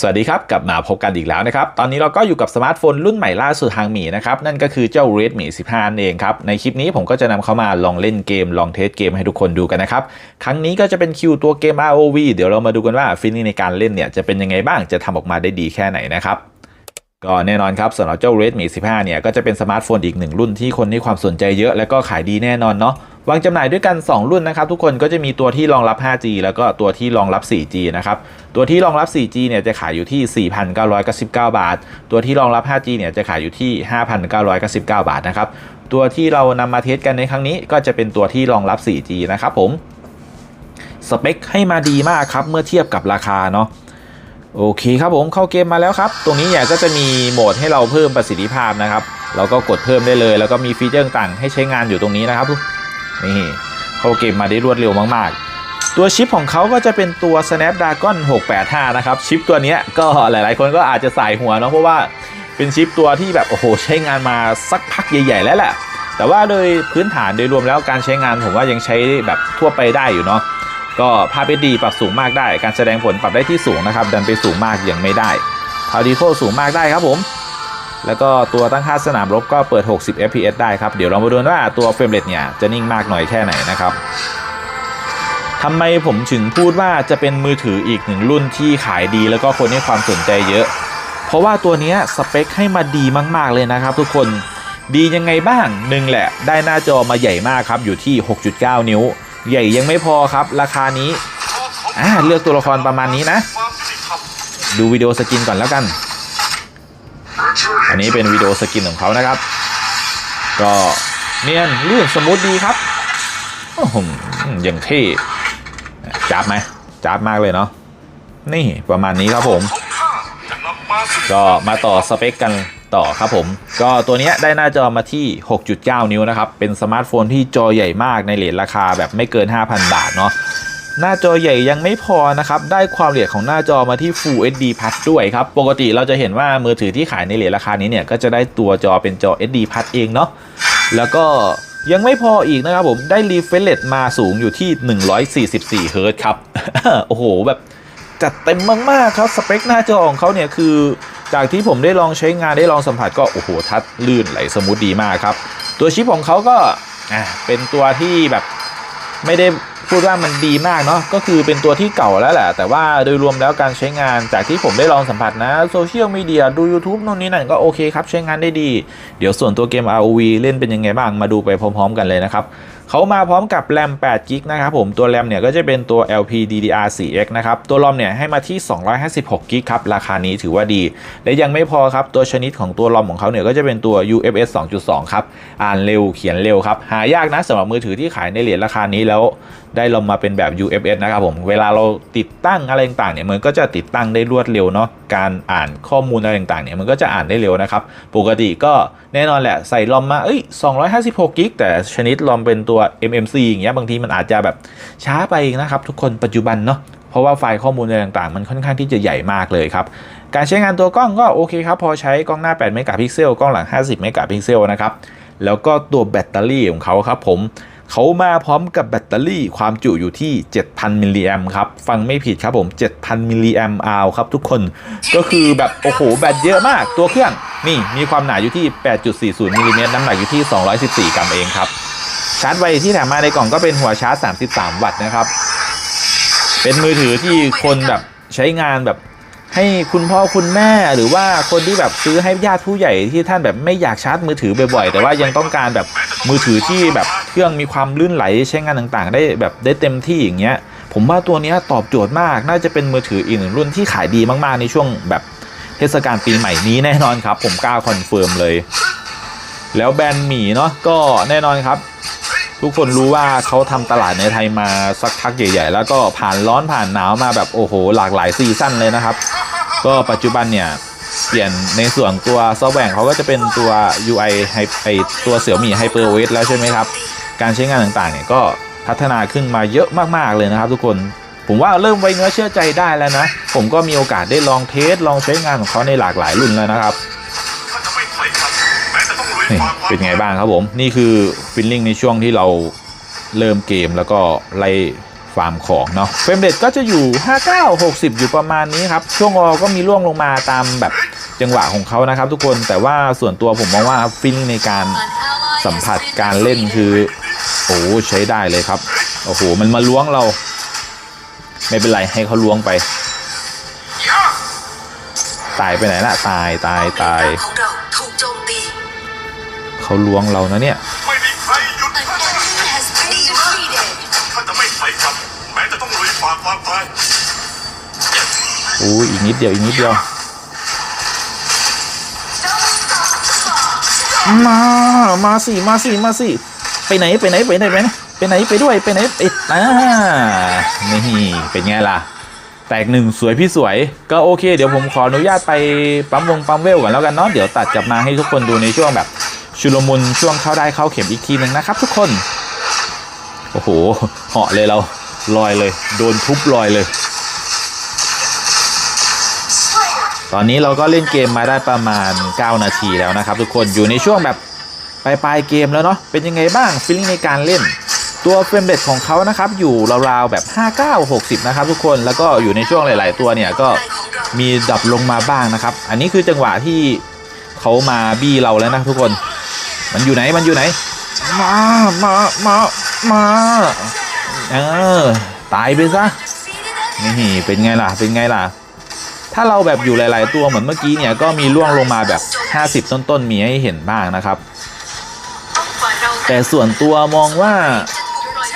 สวัสดีครับ กลับมาพบกันอีกแล้วนะครับ ตอนนี้เราก็อยู่กับสมาร์ทโฟนรุ่นใหม่ล่าสุดทางหมีนะครับ นั่นก็คือเจ้า Redmi 15นั่นเองครับ ในคลิปนี้ผมก็จะนำเข้ามาลองเล่นเกม ลองเทสเกมให้ทุกคนดูกันนะครับ ครั้งนี้ก็จะเป็นคิวตัวเกม ROV เดี๋ยวเรามาดูกันว่าฟีลลิ่งในการเล่นเนี่ยจะเป็นยังไงบ้างจะทำออกมาได้ดีแค่ไหนนะครับก็แน่นอนครับสำหรับเจ้า Redmi 15เนี่ยก็จะเป็นสมาร์ทโฟนอีกหนึ่งรุ่นที่คนให้ความสนใจเยอะและก็ขายดีแน่นอนเนาะ วางจำหน่ายด้วยกัน 2 รุ่นนะครับ ทุกคนก็จะมีตัวที่รองรับ 5G แล้วก็ตัวที่รองรับ 4G นะครับตัวที่รองรับ 4G เนี่ยจะขายอยู่ที่ 4,999 บาท ตัวที่รองรับ 5G เนี่ยจะขายอยู่ที่ 5,999 บาทนะครับตัวที่เรานำมาเทสกันในครั้งนี้ก็จะเป็นตัวที่รองรับ 4G นะครับผมสเปคให้มาดีมากครับเมื่อเทียบกับราคาเนาะโอเคครับผมเข้าเกมมาแล้วครับ ตรงนี้เนี่ยก็จะมีโหมดให้เราเพิ่มประสิทธิภาพนะครับ เราก็กดเพิ่มได้เลย แล้วก็มีฟีเจอร์ต่างให้ใช้งานอยู่ตรงนี้นะครับ นี่เขาเกมมาได้รวดเร็วมาก ๆ ตัวชิปของเขาก็จะเป็นตัว Snapdragon 685 นะครับ ชิปตัวนี้ก็หลาย ๆ คนก็อาจจะสายหัวเนาะเพราะว่าเป็นชิปตัวที่แบบโอ้โหใช้งานมาสักพักใหญ่ ๆ แล้วแหละแต่ว่าโดยพื้นฐานโดยรวมแล้วการใช้งานผมว่ายังใช้แบบทั่วไปได้อยู่เนาะก็ภาพ HD ปรับสูงมากได้ การแสดงผลปรับได้ที่สูงนะครับ ดันไปสูงมากยังไม่ได้พาวดีโฟสูงมากได้ครับผม แล้วก็ตัวตั้งค่าสนามรบก็เปิด 60 fps ได้ครับ เดี๋ยวเรามาดูว่าตัวเฟรมเรทเนี่ยจะนิ่งมากหน่อยแค่ไหนนะครับทำไมผมถึงพูดว่าจะเป็นมือถืออีกหนึ่งรุ่นที่ขายดีแล้วก็คนให้ความสนใจเยอะ เพราะว่าตัวนี้สเปคให้มาดีมาก ๆ เลยนะครับทุกคนดียังไงบ้างหนึ่งแหละ ได้หน้าจอมาใหญ่มากครับ อยู่ที่ 6.9 นิ้ว ใหญ่ยังไม่พอครับ ราคานี้อ่าเลือกตัวละครประมาณนี้นะ ดูวิดีโอสกินก่อนแล้วกัน อันนี้เป็นวิดีโอสกินของเขานะครับ ก็เนียนลื่นสมูทดีครับโอ้โหอย่างเท่จับไหมจับมากเลยเนาะนี่ประมาณนี้ครับผม ก็มาต่อสเปคกันต่อครับผม ก็ตัวนี้ได้หน้าจอมาที่ 6.9 นิ้วนะครับ เป็นสมาร์ทโฟนที่จอใหญ่มากในเลทราคาแบบไม่เกิน 5,000 บาทเนาะ หน้าจอใหญ่ยังไม่พอนะครับ ได้ความละเอียดของหน้าจอมาที่ Full HD Plus ด้วยครับ ปกติเราจะเห็นว่ามือถือที่ขายในเลทราคานี้เนี่ย ก็จะได้ตัวจอเป็นจอ HD Plus เองเนาะ แล้วก็ยังไม่พออีกนะครับผม ได้ refresh rate มาสูงอยู่ที่ 144เฮิร์ตครับ โอ้โห แบบจัดเต็มมาก ๆ ครับ สเปคหน้าจอของเขาเนี่ยคือ จากที่ผมได้ลองใช้งานได้ลองสัมผัสก็ โอ้โห ทัดลื่นไหลสมูทดีมากครับ ตัวชิปของเขาก็อ่าเป็นตัวที่แบบไม่ได้ พูดว่ามันดีมากเนาะก็คือเป็นตัวที่เก่าแล้วแหละ แต่ว่าโดยรวมแล้วการใช้งานจากที่ผมได้ลองสัมผัสนะโซเชียลมีเดียดู YouTube นู่นนี่นั่นก็โอเคครับ ใช้งานได้ดี เดี๋ยวส่วนตัวเกม ROV เล่นเป็นยังไงบ้างมาดูไปพร้อม ๆ กันเลยนะครับเขามาพร้อมกับแรม8 g b นะครับผมตัวแรมเนี่ยก็จะเป็นตัว LPDDR4X นะครับตัวรอมเนี่ยให้มาที่ 256 g b ครับราคานี้ถือว่าดี และยังไม่พอครับตัวชนิดของตัวรอมของเขาเนี่ยก็จะเป็นตัว UFS 2.2 ครับอ่านเร็วเขียนเร็วครับหายากนะสำหรับมือถือที่ขายในเหรียญราคานี้แล้ว ได้ลงมาเป็นแบบ UFS นะครับผม เวลาเราติดตั้งอะไรต่างๆเนี่ยมันก็จะติดตั้งได้รวดเร็วเนาะ การอ่านข้อมูลอะไรต่างๆเนี่ยมันก็จะอ่านได้เร็วนะครับ ปกติก็แน่นอนแหละใส่ลอมมา เอ้ย256กิกแต่ชนิดลอมเป็นตัว MMC อย่างเงี้ยบางทีมันอาจจะแบบช้าไปนะครับทุกคนปัจจุบันเนาะ เพราะว่าไฟล์ข้อมูลอะไรต่างๆ มันค่อนข้างที่จะใหญ่มากเลยครับการใช้งานตัวกล้องก็โอเคครับ พอใช้กล้องหน้า8เมกะพิกเซลกล้องหลัง 50เมกะพิกเซลนะครับแล้วก็ตัวแบตเตอรี่ของเขาครับผม เขามาพร้อมกับแบตเตอรี่ความจุอยู่ที่ 7,000 มิลลิแอมครับ ฟังไม่ผิดครับผม 7,000 มิลลิแอมอาครับทุกคน ก็คือแบบ โอ้โห แบตเยอะมาก ตัวเครื่อง นี่มีความหนาอยู่ที่ 8.40มิลลิเมตรน้ำหนักอยู่ที่ 214 กรัมเองครับ ชาร์จไวที่แถมมาในกล่องก็เป็นหัวชาร์จ 33 วัตต์นะครับ เป็นมือถือที่คนแบบใช้งานแบบให้คุณพ่อคุณแม่หรือว่าคนที่แบบซื้อให้ญาติผู้ใหญ่ที่ท่านแบบไม่อยากชาร์จมือถือบ่อยๆ แต่ว่ายังต้องการแบบ มือถือที่แบบเครื่องมีความลื่นไหลใช้งานต่างๆ ได้แบบได้เต็มที่อย่างเงี้ย ผมว่าตัวนี้ตอบโจทย์มาก น่าจะเป็นมือถืออีกหนึ่งรุ่นที่ขายดีมากๆในช่วงแบบเทศกาลปีใหม่นี้แน่นอนครับ ผมกล้าคอนเฟิร์มเลย แล้วแบรนด์หมีเนาะก็แน่นอนครับทุกคนรู้ว่าเขาทำตลาดในไทยมาสักพักใหญ่ ๆ แล้วก็ผ่านร้อนผ่านหนาวมาแบบโอ้โห หลากหลายซีซั่นเลยนะครับ ก็ปัจจุบันเนี่ย เปลี่ยนในส่วนตัวซอฟต์แวร์เขาก็จะเป็นตัว UI ไฮไอตัวเสี่ยวมี่ไฮเปอร์เวทแล้วใช่ไหมครับ การใช้งานต่างๆเนี่ยก็พัฒนาขึ้นมาเยอะมากๆเลยนะครับทุกคนผมว่าเริ่มไว้เนื้อเชื่อใจได้แล้วนะ ผมก็มีโอกาสได้ลองเทสลองใช้งานของเขาในหลากหลายรุ่นแล้วนะครับเป็นไงบ้างครับผม นี่คือฟิลลิ่งในช่วงที่เราเริ่มเกมแล้วก็ไล่ฟาร์มของเนาะเฟรมเรทก็จะอยู่ 59 60 อยู่ประมาณนี้ครับ ช่วงออก็มีล่วงลงมาตามแบบ จังหวะของเขานะครับ ทุกคนแต่ว่าส่วนตัวผมมองว่าฟิลในการสัมผัสการเล่นคือ โอ้ใช้ได้เลยครับ โอ้โห มันมาล้วงเรา ไม่เป็นไรให้เขาล้วงไป ตายไปไหนละตายตายตายของเราถูกโจมตีเขาล้วงเรานะเนี่ยไม่มีใครหยุด An enemy has been defeated ข้าจะไม่ถอยกลับแม้จะต้องลุยฝ่าความตายอู้อีกนิดเดียวอีกนิดเดียว มา มาสิ มาสิ มาสิ ไปไหน ไปไหน ไปไหน ไปไหน ไปไหน ไปด้วย ไปไหนไปอ่านี่เป็นไงล่ะ แตกหนึ่งสวยพี่สวย ก็โอเค เดี๋ยวผมขออนุญาตไปปั๊มวงปั๊มเวลก่อนแล้วกันเนาะ เดี๋ยวตัดกลับมาให้ทุกคนดูในช่วงแบบชุลมุนช่วงเข้าได้เข้าเข็มอีกทีหนึ่งนะครับทุกคน โอ้โห เหาะเลยเรา ลอยเลย โดนทุบลอยเลย ตอนนี้เราก็เล่นเกมมาได้ประมาณ 9 นาทีแล้วนะครับ ทุกคนอยู่ในช่วงแบบปลายปลายๆเกมแล้วเนาะเป็นยังไงบ้างฟีลลิ่งในการเล่น ตัวเฟรมเรทของเขานะครับอยู่ราวๆแบบ 59 60 นะครับ ทุกคนแล้วก็อยู่ในช่วงหลาย ๆ ตัวเนี่ยก็มีดับลงมาบ้างนะครับ อันนี้คือจังหวะที่เขามาบี้เราแล้วนะทุกคน มันอยู่ไหนมันอยู่ไหน มามามามาเออตายไปซะนี่เป็นไงล่ะเป็นไงล่ะ ถ้าเราแบบอยู่หลาย ๆ ตัวเหมือนเมื่อกี้เนี่ยก็มีล่วงลงมาแบบ 50 ต้น ๆ มีให้เห็นบ้างนะครับ แต่ส่วนตัวมองว่า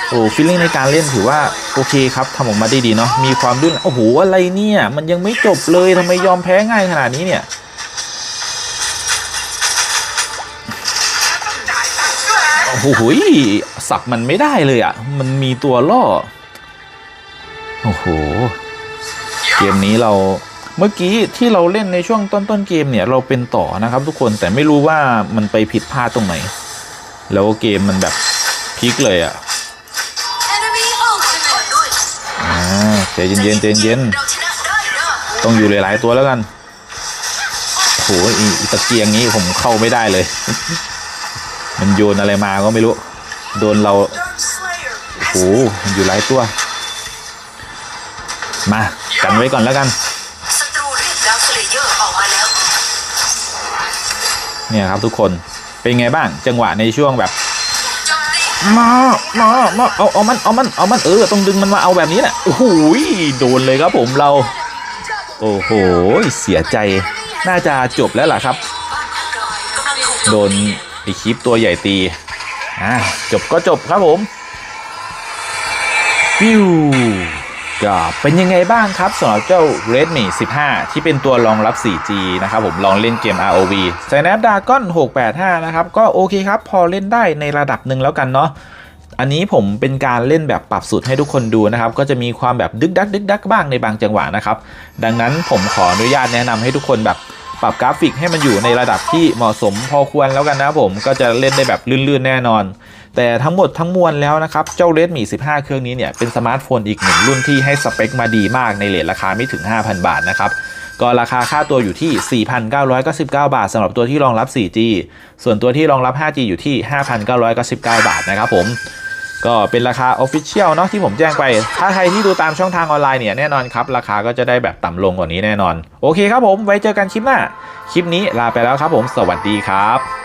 โอ้ฟีลลิ่งในการเล่นถือว่าโอเคครับทำออกมาได้ดีเนาะมีความลื่นโอ้โหอะไรเนี่ย มันยังไม่จบเลยทำไมยอมแพ้ง่ายขนาดนี้เนี่ยโอ้โหสับมันไม่ได้เลยอะ มันมีตัวล่อ โอ้โห เกมนี้เรา เมื่อกี้ที่เราเล่นในช่วงต้นต้นๆเกมเนี่ยเราเป็นต่อนะครับทุกคนแต่ไม่รู้ว่ามันไปผิดพลาดตรงไหน แล้วเกมมันแบบพลิกเลยอะ Enemy ultimate ด้วยอ่าใจเย็นๆใจเย็นเราชนะได้นะๆต้องอยู่หลายๆตัวแล้วกันโอ้โหอีอีตะเกียงนี้ผมเข้าไม่ได้เลย มันโยนอะไรมาก็ไม่รู้ โดนเรา Dark Slayer โอ้โหมันอยู่หลายตัว มากันไว้ก่อนแล้วกัน เนี่ยครับทุกคนเป็นไงบ้างจังหวะในช่วงแบบมตีมามามาเอาเอามันเอามันเอามันเออต้องดึงมันมาเอาแบบนี้แหละโอ้โหโดนเลยครับผมเรา โอ้โหเสียใจน่าจะจบแล้วล่ะครับ โดนไอคลิปตัวใหญ่ตีอะจบก็จบครับผมปิ้ว ก็เป็นยังไงบ้างครับสำหรับเจ้า Redmi 15 ที่เป็นตัวรองรับ 4G นะครับผมลองเล่นเกม ROV Snapdragon 685 นะครับ ก็โอเคครับ พอเล่นได้ในระดับหนึ่งแล้วกันเนาะอันนี้ผมเป็นการเล่นแบบปรับสุดให้ทุกคนดูนะครับ ก็จะมีความแบบดึกดักดึกดักบ้างในบางจังหวะนะครับ ดังนั้นผมขออนุญาตแนะนำให้ทุกคนแบบปรับกราฟิกให้มันอยู่ในระดับที่เหมาะสมพอควรแล้วกันนะผมก็จะเล่นได้แบบลื่นๆแน่นอน แต่ทั้งหมดทั้งมวลแล้วนะครับ เจ้า Redmi 15 เครื่องนี้เนี่ยเป็นสมาร์ทโฟนอีกหนึ่งรุ่นที่ให้สเปคมาดีมากในเลทราคาไม่ถึง 5,000 บาทนะครับก็ราคาค่าตัวอยู่ที่ 4,999 บาทสำหรับตัวที่รองรับ 4G ส่วนตัวที่รองรับ 5G อยู่ที่ 5,999 บาทนะครับผมก็เป็นราคา Official เนาะที่ผมแจ้งไป ถ้าใครที่ดูตามช่องทางออนไลน์เนี่ยแน่นอนครับ ราคาก็จะได้แบบต่ำลงกว่านี้แน่นอน โอเคครับผม ไว้เจอกันคลิปหน้า คลิปนี้ลาไปแล้วครับผม สวัสดีครับ